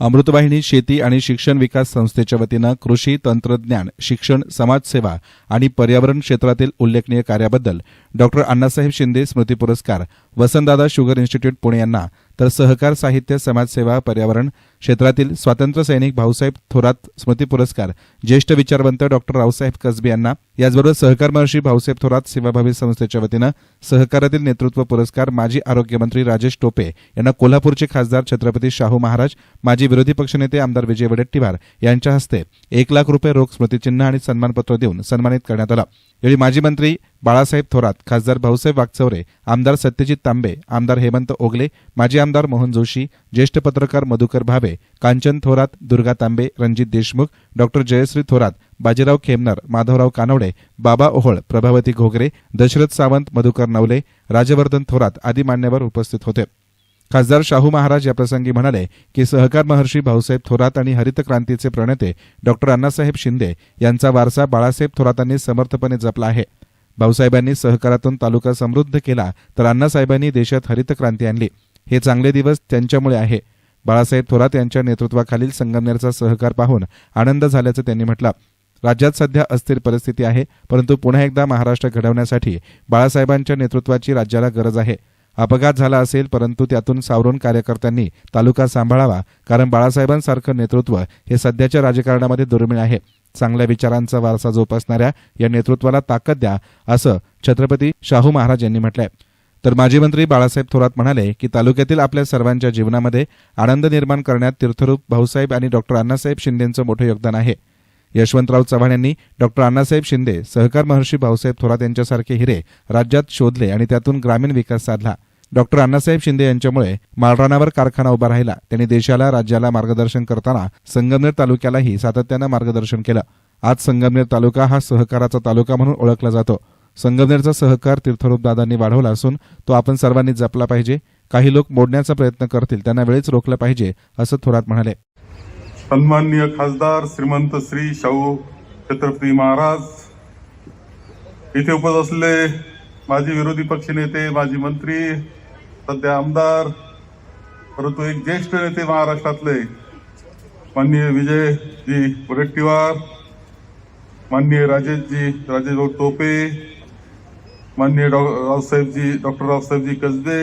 अमृतवाहिनी शेती आणि शिक्षण विकास संस्थेच्या वतीनं कृषी तंत्रज्ञान शिक्षण समाजसेवा आणि पर्यावरण क्षेत्रातील उल्लेखनीय कार्याबद्दल डॉक्टर अण्णासाहेब शिंदे स्मृती पुरस्कार वसंतदादा शुगर इन्स्टिट्यूट पुणे यांना तर सहकार साहित्य समाजसेवा पर्यावरण क्षेत्रातील स्वातंत्र्य सैनिक भाऊसाहेब थोरात स्मृती पुरस्कार ज्येष्ठ विचारवंत डॉक्टर रावसाहेब कसबे यांना याचबरोबर सहकार महर्षी भाऊसाहेब थोरात सेवाभावी संस्थेच्या वतीनं सहकारातील नेतृत्व पुरस्कार माजी आरोग्यमंत्री राजेश टोपे यांना कोल्हापूरचे खासदार छत्रपती शाहू महाराज माजी विरोधी पक्षनेते आमदार विजय वडेट्टीवार यांच्या हस्ते एक लाख रुपये रोख स्मृतिचिन्ह आणि सन्मानपत्र देऊन सन्मानित करण्यात आलं. यावेळी माजी मंत्री बाळासाहेब थोरात खासदार भाऊसाहेब वागचौरे आमदार सत्यजित तांबे आमदार हेमंत ओगले माजी आमदार मोहन जोशी ज्येष्ठ पत्रकार मधुकर भावे कांचन थोरात दुर्गा तांबे रणजित देशमुख डॉक्टर जयश्री थोरात बाजीराव खेमनर माधवराव कानवडे बाबा ओहळ प्रभावती घोगरे दशरथ सावंत मधुकर नवले राजवर्धन थोरात आदी मान्यवर उपस्थित होते. खासदार शाहू महाराज याप्रसंगी म्हणाले की सहकार महर्षी भाऊसाहेब थोरात आणि हरित क्रांतीचे प्रणेते डॉक्टर अण्णासाहेब शिंदे यांचा वारसा बाळासाहेब थोरातांनी समर्थपणे जपला आहे. भाऊसाहेबांनी सहकारातून तालुका समृद्ध केला तर अण्णासाहेबांनी देशात हरित क्रांती आणली. हे चांगले दिवस त्यांच्यामुळे आहे. बाळासाहेब थोरात यांच्या नेतृत्वाखालील संगमनेरचा सहकार पाहून आनंद झाल्याचं त्यांनी म्हटलं. राज्यात सध्या अस्थिर परिस्थिती आहे परंतु पुन्हा एकदा महाराष्ट्र घडवण्यासाठी बाळासाहेबांच्या नेतृत्वाची राज्याला गरज आहे. अपघात झाला असेल परंतु त्यातून सावरून कार्यकर्त्यांनी तालुका सांभाळावा कारण बाळासाहेबांसारखं नेतृत्व हे सध्याच्या राजकारणामध्ये दुर्मिळ आहे. चांगल्या विचारांचा वारसा जोपासणाऱ्या या नेतृत्वाला ताकद द्या असं छत्रपती शाहू महाराज यांनी म्हटलंय. तर माजी मंत्री बाळासाहेब थोरात म्हणाले की तालुक्यातील आपल्या सर्वांच्या जीवनामध्ये आनंद निर्माण करण्यात तीर्थरूप भाऊसाहेब आणि डॉक्टर अण्णासाहेब शिंदेचं मोठं योगदान आहे. यशवंतराव चव्हाण यांनी डॉक्टर अण्णासाहेब शिंदे सहकार महर्षी भाऊसाहेब थोरात यांच्यासारखे हिरे राज्यात शोधले आणि त्यातून ग्रामीण विकास साधला. डॉक्टर अण्णासाहेब शिंदे यांच्यामुळे माळरानावर कारखाना उभा राहिला. त्यांनी देशाला राज्याला मार्गदर्शन करताना संगमनेर तालुक्यालाही सातत्यानं मार्गदर्शन केलं. आज संगमनेर तालुका हा सहकाराचा तालुका म्हणून ओळखला जातो. संगमनेरचा सहकार तीर्थरूप दादांनी वाढवला असून तो आपण सर्वांनी जपला पाहिजे. काही लोक मोडण्याचा प्रयत्न करतील त्यांना वेळीच रोखलं पाहिजे असं थोरात म्हणाले. सन्माननीय खासदार श्रीमंत श्री शाहू छत्रपती महाराज. इथे उपस्थित असलेले माजी विरोधी पक्षनेते माजी मंत्री सध्या आमदार परंतु एक ज्येष्ठ नेते महाराष्ट्रातले माननीय विजयजी वडेट्टीवार माननीय राजेशजी राजेश भाऊ टोपे माननीय डॉ रावसाहेबजी डॉक्टर रावसाहेबजी कसबे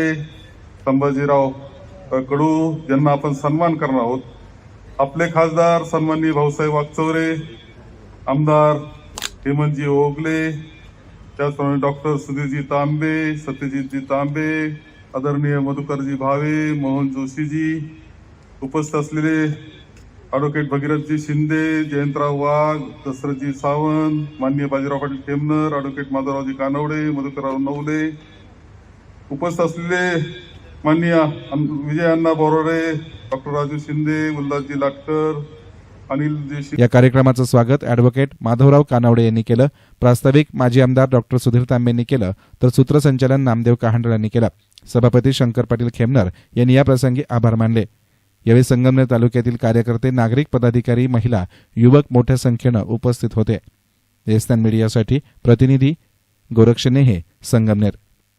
संभाजीराव कडू ज्यांना आपण सन्मान करणार आहोत. आपले खासदार सन्माननीय भाऊसाहेब वागचौरे आमदार हेमंतजी ओगले त्याचप्रमाणे डॉक्टर सुधीरजी तांबे सत्यजितजी तांबे आदरणीय मधुकरजी भावे मोहन जोशीजी उपस्थित असलेले ॲडव्होकेट भगीरथजी शिंदे जयंतराव वाघ दशरथजी सावंत मान्य बाजीराव पाटील टेमनर ॲडव्होकेट माधवरावजी कानवडे मधुकरराव नवले उपस्थित असलेले माननीय विजय अण्णा बोराडे डॉक्टर राजू शिंदे उल्हासजी लाटकर अनिल शिंदे या कार्यक्रमाचं स्वागत अॅडव्होकेट माधवराव कानावडे यांनी केलं. प्रास्ताविक माजी आमदार डॉक्टर सुधीर तांबेंनी केलं. तर सूत्रसंचालन नामदेव कहांडळ यांनी केलं. सभापती शंकर पाटील खेमनर यांनी या प्रसंगी आभार मानले. यावेळी संगमनेर तालुक्यातील कार्यकर्ते नागरिक पदाधिकारी महिला युवक मोठ्या संख्येनं उपस्थित होते. एस्तान मीडियासाठी प्रतिनिधी गोरक्षनेहे संगमनेर.